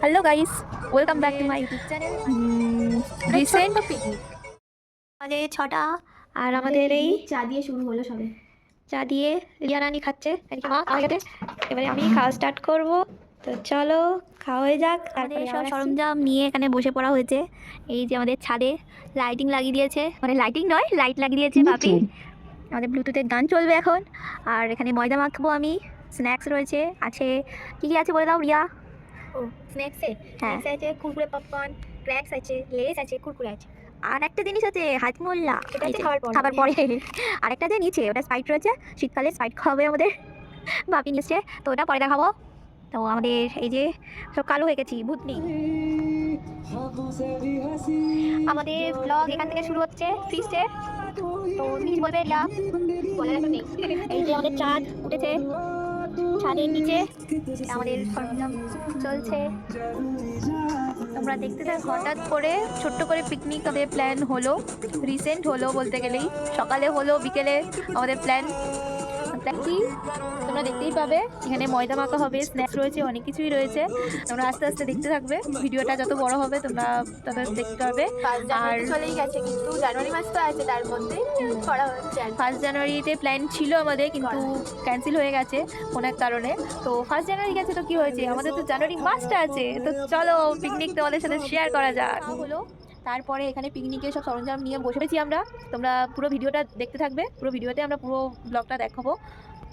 Hello guys welcome back to my YouTube channel recent মানে ছটা আর আমাদের এই চা দিয়ে শুরু হলো সবে। চা দিয়ে রিয়া রানি খাচ্ছে। মা এবারে আমি খাওয়া স্টার্ট করব। তো চলো খাওয়া হয়ে যাক। তারপরে সব সরঞ্জাম নিয়ে এখানে বসে পড়া হয়েছে। এই যে আমাদের ছাদে লাইটিং লাগিয়ে দিয়েছে। মানে লাইটিং নয় লাইট লাগিয়ে দিয়েছে বাপি। আমাদের ব্লুটুথের গান চলবে এখন। আর এখানে ময়দা মাখবো আমি। স্ন্যাক্স রয়েছে। আছে কি কি আছে বলে দাও রিয়া? ও স্ন্যাক্সে হ্যাঁ। স্ন্যাক্স আছে কুরকুরে পপকর্ন ক্র্যাক্স আছে লেস আছে কুরকুরে আছে। আর একটা জিনিস আছে হাজমোল্লা এটা হচ্ছে খাবার পরে। পরে। আরেকটা যে নিচে ওটা স্পাইট রয়েছে শীতকালে স্পাইট খাওয়াবে আমাদের বাপি নিচ্ছে তো ওটা পরে দেখাবো। তো আমাদের এই যে সব কালো হয়ে গেছি ভূতনি আমাদের ব্লগ এখান থেকে শুরু হচ্ছে ফিস্টে তো প্লিজ বলবে রিয়া বলে রাখো নেই। এই যে আমাদের চাঁদ উঠেছে। ছাদের নিচে আমাদের চলছে। তোমরা দেখতে থাকো, হঠাৎ করে ছোট্ট করে পিকনিক আমাদের প্ল্যান হলো রিসেন্ট হলো বলতে গেলেই। সকালে হলো, বিকেলে আমাদের প্ল্যান কি? তোমরা দেখতেই পাবে। এখানে ময়দা মাখা হবে স্ন্যাক্স রয়েছে অনেক কিছুই রয়েছে। তোমরা আস্তে আস্তে দেখতে থাকবে। ভিডিওটা যত বড় হবে তোমরা তত দেখতে পাবে। আর- চলেই গেছে কিন্তু জানুয়ারি মাস তো আছে তার মধ্যে করা হচ্ছে ফার্স্ট জানুয়ারিতে প্ল্যান ছিল আমাদের কিন্তু ক্যান্সেল হয়ে গেছে কোনো এক কারণে। তো ফার্স্ট জানুয়ারি গেছে তো কি হয়েছে? আমাদের তো জানুয়ারি মাসটা আছে। তো চলো পিকনিক তোমাদের সাথে শেয়ার করা যাক। হলো তারপরে এখানে পিকনিকের সব সরঞ্জাম নিয়ে বসে পেয়েছি আমরা। তোমরা পুরো ভিডিওটা দেখতে থাকবে। পুরো ভিডিওতে আমরা পুরো ব্লগটা দেখাবো।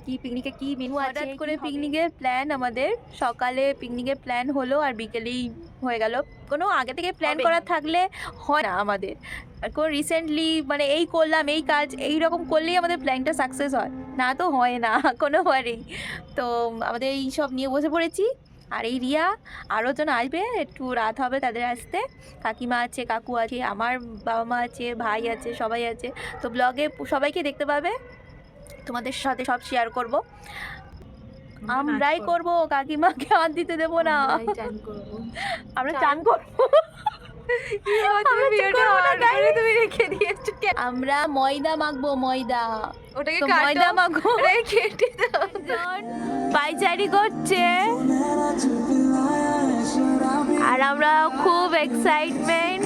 কি পিকনিকে কি মেনু আছে করে পিকনিকের প্ল্যান আমাদের। সকালে পিকনিকের প্ল্যান হলো আর বিকেলেই হয়ে গেল। কোনো আগে থেকে প্ল্যান করা থাকলে হয় না আমাদের। আর কোনো রিসেন্টলি মানে এই করলাম এই কাজ এই রকম করলেই আমাদের প্ল্যানটা সাকসেস হয়। না তো হয় না কোনোবারেই তো আমাদের এই সব নিয়ে বসে পড়েছি। আর এই রিয়া আরও জন আসবে একটু রাত হবে তাদের আসতে। কাকিমা আছে কাকু আছে আমার বাবা মা আছে ভাই আছে সবাই আছে। তো ব্লগে সবাইকে দেখতে পাবে। তোমাদের সাথে সব শেয়ার করব। আমরাই করব। কাকিমাকে আর দিতে দেবো না। চান করব। আমরা। চান করব। তুমি রেখে দিয়েছ আমরা ময়দা মাখবো ময়দা। ওটাকে ময়দা মাখবো। কেটে পাইচারি করছে। আর আমরা খুব এক্সাইটমেন্ট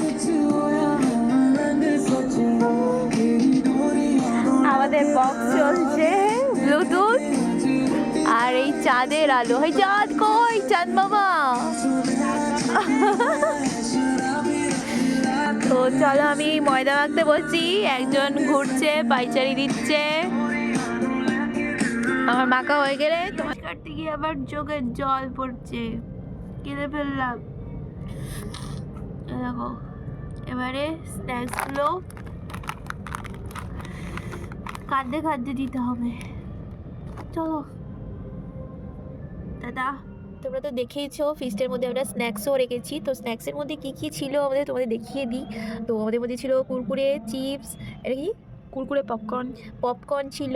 আমাদের বক্স চলছে ব্লুটুথ আর এই চাঁদের আলো। হয় চাঁদ কই? চাঁদ মামা। তো চলো আমি ময়দা মাখতে বলছি একজন ঘুরছে, পাইচারি দিচ্ছে। আমার মাখা হয়ে গেলে তোমার কাটতে গিয়ে আবার চোখে জল পড়ছে। কেঁদে ফেললাম। দেখো, এবারে স্ন্যাক্সগুলো কাঁদতে কাঁদতে দিতে হবে। চলো। দাদা তোমরা তো দেখেইছো ফিস্টের মধ্যে আমরা স্ন্যাক্সও রেখেছি। তো স্ন্যাক্সের মধ্যে কী কী ছিল আমাদের তোমাদের দেখিয়ে দিই। তো আমাদের মধ্যে ছিল কুরকুরে চিপস এটা কি? কুরকুরে পপকর্ন পপকর্ন ছিল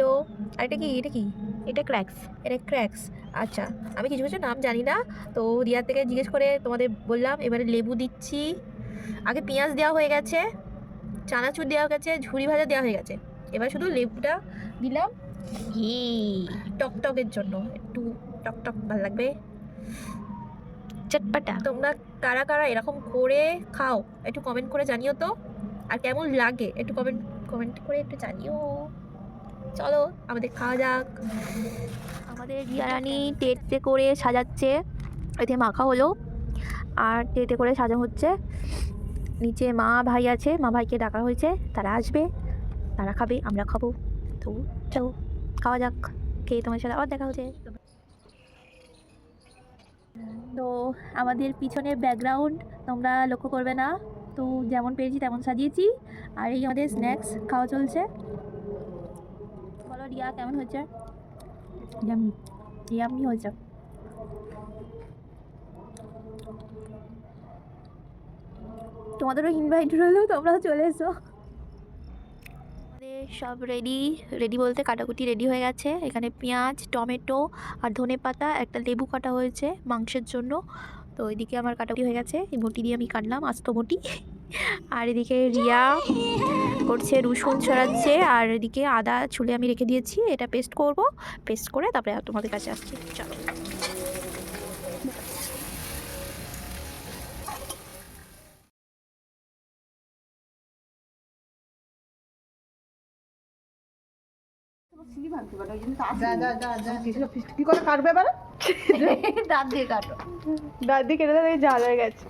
আর এটা কি? এটা কি? এটা ক্র্যাক্স এটা ক্র্যাক্স আচ্ছা আমি কিছু কিছু নাম জানি না। তো রিয়ার থেকে জিজ্ঞেস করে তোমাদের বললাম এবারে লেবু দিচ্ছি। আগে পেঁয়াজ দেওয়া হয়ে গেছে চানাচুর দেওয়া হয়ে গেছে ঝুড়ি ভাজা দেওয়া হয়ে গেছে। এবার শুধু লেবুটা দিলাম ঘি। টকটকের জন্য একটু টকটক ভালো লাগবে। চটপাটা। তোমরা কারা কারা এরকম করে খাও একটু কমেন্ট করে জানিও তো। আর কেমন লাগে একটু কমেন্ট কমেন্ট করে একটু জানিও। চলো আমাদের খাওয়া যাক। আমাদের রিয়ারানি টেটে করে সাজাচ্ছে এতে মাখা হলো। আর টেটে করে সাজানো হচ্ছে নিচে মা ভাই আছে মা ভাইকে ডাকা হয়েছে তারা আসবে তারা খাবে আমরা খাব। তো চলো খাওয়া যাক খেয়ে তোমার সাথে আবার দেখা হচ্ছে। তো আমাদের পিছনের ব্যাকগ্রাউন্ড তোমরা লক্ষ্য করবে না। তো যেমন পেরেছি তেমন সাজিয়েছি। আর এই আমাদের স্ন্যাক্স খাওয়া চলছে। বলো রিয়া কেমন হয়েছে? ইয়ামি ইয়ামি হয়েছে। তোমাদেরও ইনভাইট রইল তোমরাও চলে এসো। আমাদের সব রেডি রেডি বলতে কাটাকুটি রেডি হয়ে গেছে। এখানে পেঁয়াজ, টমেটো আর ধনে পাতা, একটা লেবু কাটা হয়েছে মাংসের জন্য। তো এদিকে আমার কাটাকুটি হয়ে গেছে, এই বটি দিয়ে আমি কাটলাম, আস্ত বটি আর এদিকে রিয়া করছে রসুন ছড়াচ্ছে, আর এদিকে আদা ছুলে আমি রেখে দিয়েছি, এটা পেস্ট করব। পেস্ট করে তারপরে তোমাদের কাছে আসছি, চলো। কি করে কাটবে এবারে? দাঁত দিয়ে কাটো। দাঁত দিয়ে কেটে দেয় জাল হয়ে গেছে।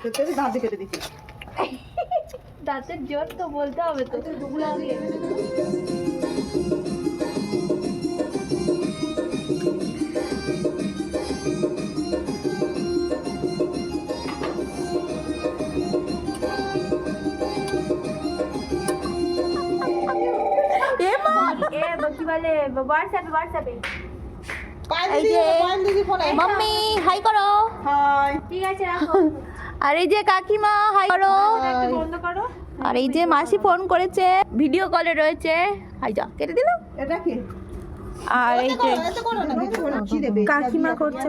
সত্যি দাঁত দিয়ে কেটে দিচ্ছি। দাঁতের জোর তো বলতে হবে তো এ হোয়াটসঅ্যাপে হোয়াটসঅ্যাপে মাম্মি হাই করো। হাই ঠিক আছে রাখো। আর এই যে কাকিমা হাই করো। বন্ধ করো। আর এই যে মাসি ফোন করেছে ভিডিও কলে রয়েছে। হাই যা কেটে দিল? এটা কি? আর এই যে কাকিমা করছে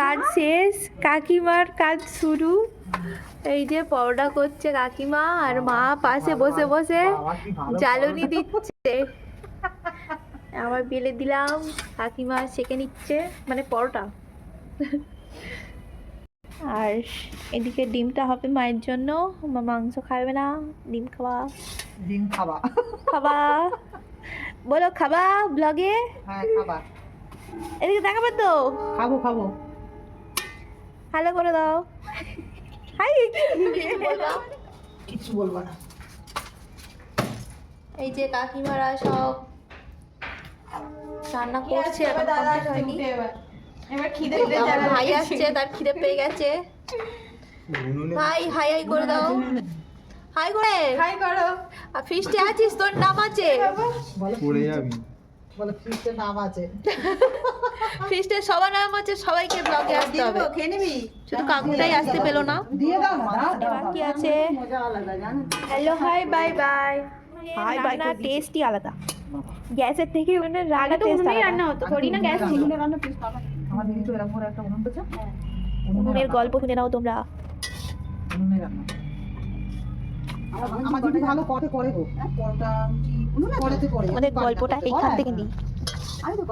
কাজ শেষ কাকিমার কাজ শুরু। এই যে পরোটা করছে কাকিমা আর মা পাশে বসে বসে জ্বালনি দিচ্ছে। আবার বেলে দিলাম কাকিমা সেকে নিচ্ছে মানে পরোটা। আর এদিকে ডিমটা হবে মায়ের জন্য মা মাংস খাবে না ডিম খাওয়া। ডিম খাবা। খাবা। বলো খাবা ব্লগে? হ্যাঁ খাবা। এদিকে দেখাবে তো? খাব খাব। হ্যালো করে দাও। হাই। কিছু বলব না। এই যে কাকিমারা সব রান্না করছে এখন complete হয়নি। এবার। খিদে আমার ভাই আসছে তার খিদে পেয়ে গেছে। ভাই হাই হাই করে দাও। হাই করে। হাই করো। আর ফিস্টে আছিস? তোর নাম আছে। বলো পড়ে যাবি। বলো ফিস্টের নাম আছে। ফিস্টে সবার নাম আছে সবাইকে ব্লগে আসতে হবে। খেয়ে নিবি? শুধু কাকুটাই আসতে পেল না। দিয়ে দাও বাকি আছে? মজা আলাদা জানো? Hello hi bye bye hi bye না টেস্টই আলাদা। গ্যাসের থেকে ওখানে রান্না টেস্ট রান্না হতো থোড়ি না গ্যাস ছিল আমার দিদি তো এরকম করে একটা উনুন পেয়েছে উনুনের গল্প শুনে নাও তোমরা। উনুনে রান্না। ভালো পথে করে গো। পরোটা পরেতে করে। আমাদের গল্পটা এইখান থেকে নিই আমি তো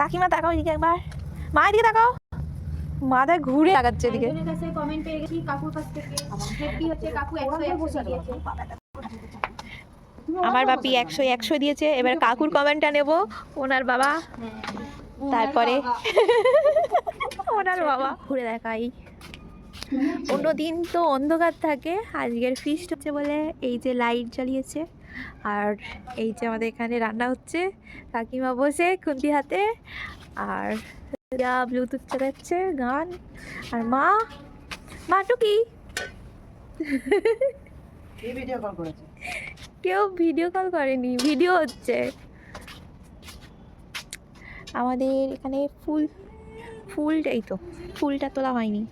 কাকিমা তাকাও এদিকে একবার। মা এদিকে তাকাও। মাথা ঘুরে তাকাচ্ছে এদিকে। কমেন্ট পেয়ে গেছি কাকুর কাছ থেকে। হচ্ছে কাকু আমার বাপি একশো একশো দিয়েছে। এবার কাকুর কমেন্টটা নেব। ওনার বাবা। তারপরে ওনার বাবা। ঘুরে দেখাই। অন্য দিন তো অন্ধকার থাকে। আজকের ফিস্ট হচ্ছে বলে এই যে লাইট জ্বালিয়েছে। আর এই যে আমাদের এখানে রান্না হচ্ছে। কাকিমা বসে খুন্তি হাতে। আর যা ব্লুটুথ চালাচ্ছে, গান। আর মা মা, টুকি। এই ভিডিও কল করেছে? কেউ ভিডিও কল করেনি ভিডিও হচ্ছে। আমাদের এখানে ফুল ফুলটাই তো, ফুলটা তোলা হয়নি।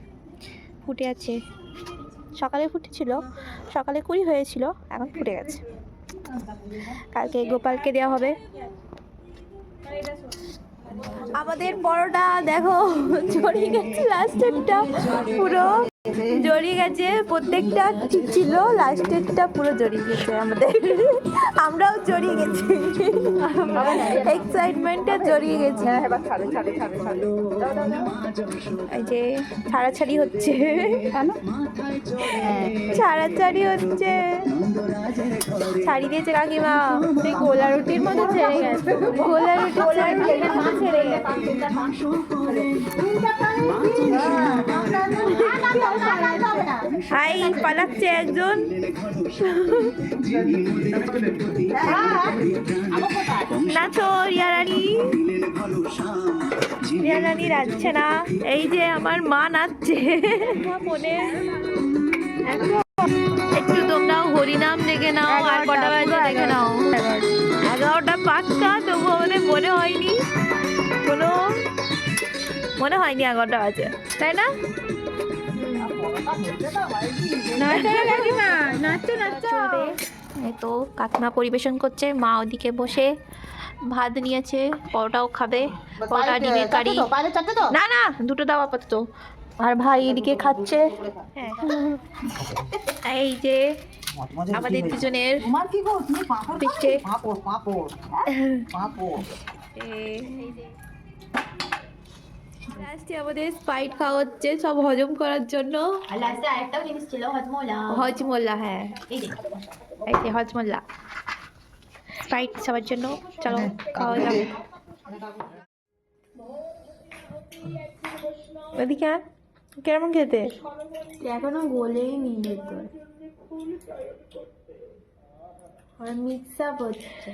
ফুটে আছে। সকালে ফুটেছিল, সকালে কুড়ি হয়েছিল, এখন ফুটে গেছে। কালকে গোপালকে দেওয়া হবে। আমাদের পরোটা, দেখো জড়িয়ে গেছে লাস্টেরটা পুরো। জড়িয়ে গেছে প্রত্যেকটা ঠিক ছিল লাস্টেরটা পুরো জড়িয়ে গেছে আমাদের। আমরাও জড়িয়ে গেছি। এক্সাইটমেন্টে জড়িয়ে গেছি। ছাড়ে এই যে ছাড়াছাড়ি হচ্ছে। ছাড়াছাড়ি হচ্ছে। ছাড়ি দিয়েছে কাকিমা। তুই গোলা রুটির মতো ছেড়ে গেছে। গোলা রুটি গোলা মতো ছেড়ে গেছে হাই, পালাচ্ছে একজন। নাচো রিয়া রানী রিয়া রানী নাচছে না। এই যে আমার মা নাচছে। একটু তোমরাও হরিনাম দেখে নাও, আর কটা বাজে দেখে নাও। এগারোটা পাঁচটা তবু মনে হয়নি এগারোটা বাজে তাই না? নাচো নাচো। এই তো কাকিমা পরিবেশন করছে মা ওদিকে বসে ভাত নিয়েছে পরোটাও খাবে পরোটা ডিমের কারি। না না দুটো দাও আপাতত। আর ভাই এদিকে খাচ্ছে। হ্যাঁ। এই যে আমাদের দুজনের পিঠে। লাস্টে আমাদের স্পাইট খাওয়া হচ্ছে সব হজম করার জন্য। আর লাস্টে আরেকটাও জিনিস ছিল হজমোলা। হজমোল্লা হ্যাঁ। এই যে। হজমোল্লা স্পাইট সবার জন্য চলো খাওয়া যাক। ওদিকে। কেমন খেতে? এখনও গোলেই নি ভেতর। আর মিক্স আপ হচ্ছে।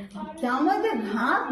আমাদের ভাত